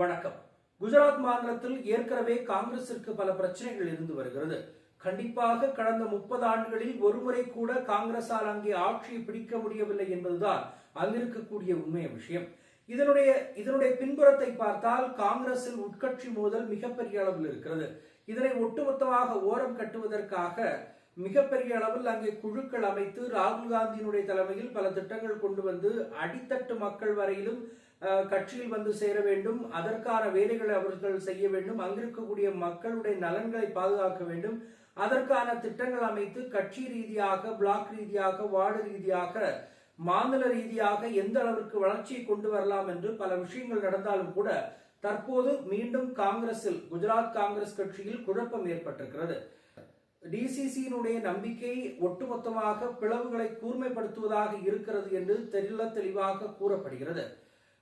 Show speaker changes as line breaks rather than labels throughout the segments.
வணக்கம். குஜராத் மாநிலத்தில் ஏற்கனவே காங்கிரசிற்கு பல பிரச்சனைகள் இருந்து வருகிறது. கண்டிப்பாக கடந்த முப்பது ஆண்டுகளில் ஒருமுறை கூட காங்கிரசால் அங்கே ஆட்சியை பிடிக்க முடியவில்லை என்பதுதான் அங்கிருக்கக்கூடிய உண்மைய விஷயம். இதனுடைய இதனுடைய பின்புறத்தை பார்த்தால் காங்கிரசில் உட்கட்சி மோதல் மிகப்பெரிய அளவில் இருக்கிறது. இதனை ஒட்டுமொத்தமாக ஓரம் கட்டுவதற்காக மிகப்பெரிய அளவில் அங்கே குழுக்கள் அமைத்து ராகுல் காந்தியினுடைய தலைமையில் பல திட்டங்கள் கொண்டு வந்து அடித்தட்டு மக்கள் வரையிலும் கட்சியில் வந்து சேர வேண்டும் அதற்கான வேலைகளை அவர்கள் செய்ய வேண்டும் அங்கிருக்கக்கூடிய மக்களுடைய நலன்களை பாதுகாக்க வேண்டும். அதற்கான திட்டங்கள் அமைத்து கட்சி ரீதியாக பிளாக் ரீதியாக வார்டு ரீதியாக மாநில ரீதியாக எந்த அளவிற்கு வளர்ச்சியை கொண்டு வரலாம் என்று பல விஷயங்கள் நடந்தாலும் கூட தற்போது மீண்டும் காங்கிரஸில் குஜராத் காங்கிரஸ் கட்சியில் குழப்பம் ஏற்பட்டிருக்கிறது. டிசிசியினுடைய நம்பிக்கை ஒட்டுமொத்தமாக பிளவுகளை கூர்மைப்படுத்துவதாக இருக்கிறது என்று தெளிவ தெளிவாக கூறப்படுகிறது.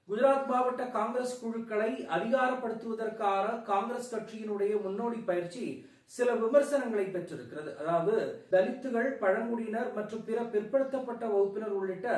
குஜராத் மாவட்ட காங்கிரஸ் குழுக்களை அதிகாரப்படுத்துவதற்கான காங்கிரஸ் கட்சியினுடைய முன்னோடி பயிற்சி சில விமர்சனங்களை பெற்றிருக்கிறது. அதாவது தலித்துகள் பழங்குடியினர் மற்றும் பிற பிற்படுத்தப்பட்ட வகுப்பினர் உள்ளிட்ட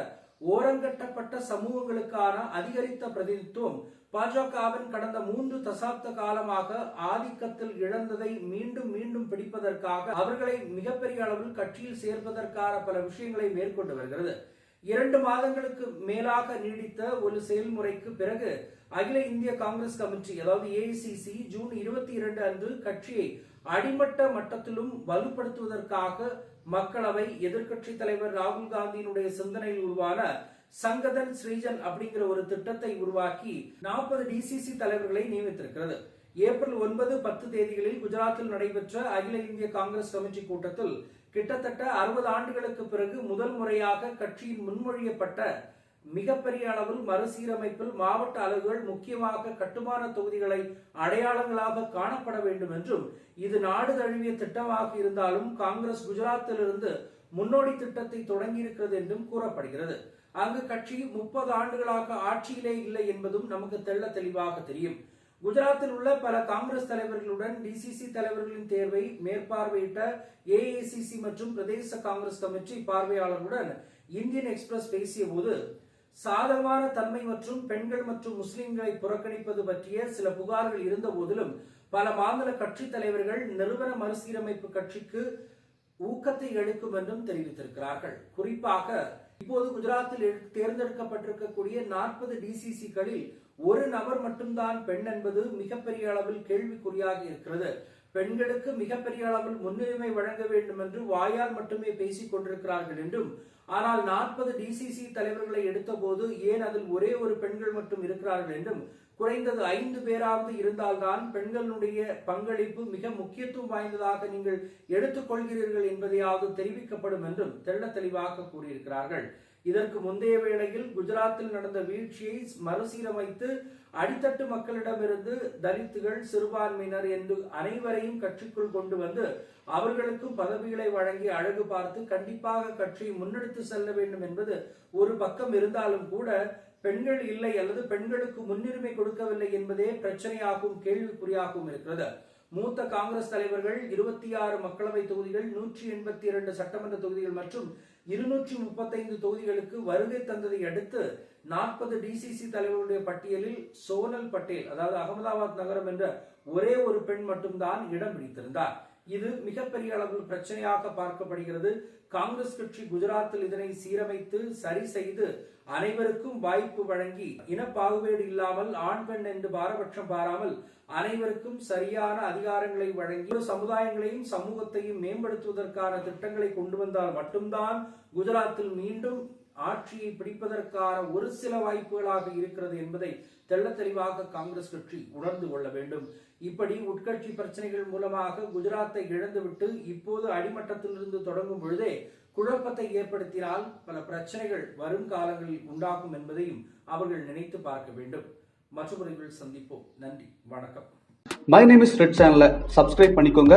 ஓரங்கட்டப்பட்ட சமூகங்களுக்கான அதிகரித்த பிரதிநிதித்துவம் பாஜகவின் கடந்த மூன்று தசாப்த காலமாக ஆதிக்கத்தில் இழந்ததை மீண்டும் மீண்டும் பிடிப்பதற்காக அவர்களை மிகப்பெரிய அளவில் கட்சியில் சேர்ப்பதற்கான பல விஷயங்களை மேற்கொண்டு வருகிறது. இரண்டு மாதங்களுக்கு மேலாக நீடித்த ஒரு செயல்முறைக்கு பிறகு அகில இந்திய காங்கிரஸ் கமிட்டி அதாவது ஏஐசிசி ஜூன் இருபத்தி இரண்டு அன்று கட்சியை அடிமட்ட மட்டத்திலும் வலுப்படுத்துவதற்காக மக்களவை எதிர்க்கட்சி தலைவர் ராகுல் காந்தியினுடைய சிந்தனையில் உருவான சங்கதன் ஸ்ரீஜன் அப்படிங்கிற ஒரு திட்டத்தை உருவாக்கி நாற்பது டிசிசி தலைவர்களை நியமித்திருக்கிறது. ஏப்ரல் ஒன்பது பத்து தேதிகளில் குஜராத்தில் நடைபெற்ற அகில இந்திய காங்கிரஸ் கமிட்டி கூட்டத்தில் கிட்டத்தட்ட அறுபது ஆண்டுகளுக்கு பிறகு முதல் முறையாக கட்சியின் முன்மொழியப்பட்ட மிகப்பெரிய அளவில் மறுசீரமைப்பில் மாவட்ட அலகுகள் முக்கியமாக கட்டுமான தொகுதிகளை அடையாளங்களாக காணப்பட வேண்டும் என்றும் இது நாடு தழுவிய திட்டமாக இருந்தாலும் காங்கிரஸ் குஜராத்திலிருந்து முன்னோடி திட்டத்தை தொடங்கியிருக்கிறது என்றும் கூறப்படுகிறது. அங்கு கட்சி முப்பது ஆண்டுகளாக ஆட்சியிலே இல்லை என்பதும் நமக்கு தெள்ள தெளிவாக தெரியும். குஜராத்தில் உள்ள பல காங்கிரஸ் தலைவர்களுடன் டிசிசி தலைவர்களின் தேர்வை மேற்பார்வையிட்ட ஏஐசிசி மற்றும் பிரதேச காங்கிரஸ் கமிட்டி பார்வையாளர்களுடன் இந்தியன் எக்ஸ்பிரஸ் பேசிய போது சாதகமான தன்மை மற்றும் பெண்கள் மற்றும் முஸ்லிம்களை புறக்கணிப்பது பற்றிய சில புகார்கள் இருந்த போதிலும் பல மாநில கட்சி தலைவர்கள் நிறுவன மறுசீரமைப்பு கட்சிக்கு ஊக்கத்தை அளிக்கும் என்றும் தெரிவித்திருக்கிறார்கள். குறிப்பாக இப்போது குஜராத்தில் தேர்ந்தெடுக்கப்பட்டிருக்கக்கூடிய நாற்பது டிசிசிகளில் ஒரு நபர் மட்டும்தான் பெண் என்பது மிகப்பெரிய அளவில் கேள்விக்குறியாக இருக்கிறது. பெண்களுக்கு மிகப்பெரிய அளவில் முன்னுரிமை வழங்க வேண்டும் என்று வாயால் மட்டுமே பேசிக் கொண்டிருக்கிறார்கள் என்றும் ஆனால் நாற்பது டிசிசி தலைவர்களை எடுத்தபோது ஏன் அதில் ஒரே ஒரு பெண்கள் மட்டும் இருக்கிறார்கள் என்றும் குறைந்தது ஐந்து பேராவது இருந்தால்தான் பெண்களுடைய பங்களிப்பு மிக முக்கியத்துவம் வாய்ந்ததாக நீங்கள் எடுத்துக்கொள்கிறீர்கள் என்பதையாவது தெரிவிக்கப்படும் என்றும் தெள்ள தெளிவாக கூறியிருக்கிறார்கள். இதற்கு முந்தைய வேளையில் குஜராத்தில் நடந்த வீழ்ச்சியை மறுசீரமைத்து அடித்தட்டு மக்களிடமிருந்து தலித்துகள் சிறுபான்மையினர் என்று அனைவரையும் கட்சிக்குள் கொண்டு வந்து அவர்களுக்கும் பதவிகளை வழங்கி அழகு பார்த்து கண்டிப்பாக கட்சியை முன்னெடுத்து செல்ல வேண்டும் என்பது ஒரு பக்கம் இருந்தாலும் கூட பெண்கள் இல்லை அல்லது பெண்களுக்கு முன்னுரிமை கொடுக்கவில்லை என்பதே பிரச்சனையாகவும் கேள்விக்குறியாகவும் இருக்கிறது. மூத்த காங்கிரஸ் தலைவர்கள் இருபத்தி ஆறு மக்களவை தொகுதிகள் நூற்றி எண்பத்தி இரண்டு சட்டமன்ற தொகுதிகள் மற்றும் இருநூற்றி முப்பத்தைந்து தொகுதிகளுக்கு வருகை தந்ததை அடுத்து நாற்பது டிசிசி தலைவர்களுடைய பட்டியலில் சோனல் பட்டேல் அதாவது அகமதாபாத் நகரம் என்ற ஒரே ஒரு பெண் மட்டும்தான் இடம் பிடித்திருந்தார். இது மிகப்பெரிய அளவில் பிரச்சனையாக பார்க்கப்படுகிறது. காங்கிரஸ் கட்சி குஜராத்தில் இதனை சீரமைத்து சரி செய்து அனைவருக்கும் வாய்ப்பு வழங்கி இன பாகுபேடு இல்லாமல் ஆண் பெண் என்று பாரபட்சம் பாராமல் அனைவருக்கும் சரியான அதிகாரங்களை வழங்கி சமுதாயங்களையும் சமூகத்தையும் மேம்படுத்துவதற்கான திட்டங்களை கொண்டு வந்தால் மட்டும்தான் குஜராத்தில் மீண்டும் ஆட்சியை பிடிப்பதற்கான ஒரு சில வாய்ப்புகளாக இருக்கிறது என்பதை தெள்ள தெளிவாக காங்கிரஸ் கட்சி உணர்ந்து கொள்ள வேண்டும். இப்படி உட்கட்சி பிரச்சனைகள் மூலமாக குஜராத்தை இழந்துவிட்டு இப்போது அடிமட்டத்திலிருந்து தொடங்கும் பொழுதே குழப்பத்தை ஏற்படுத்தினால் பல பிரச்சனைகள் வரும் காலங்களில் உண்டாகும் என்பதையும் அவர்கள் நினைத்து பார்க்க வேண்டும். மற்றொரு சந்திப்போம். நன்றி. வணக்கம்.
மை நேம் இஸ் ரெட் சேனலை சப்ஸ்கிரைப் பண்ணிக்கோங்க.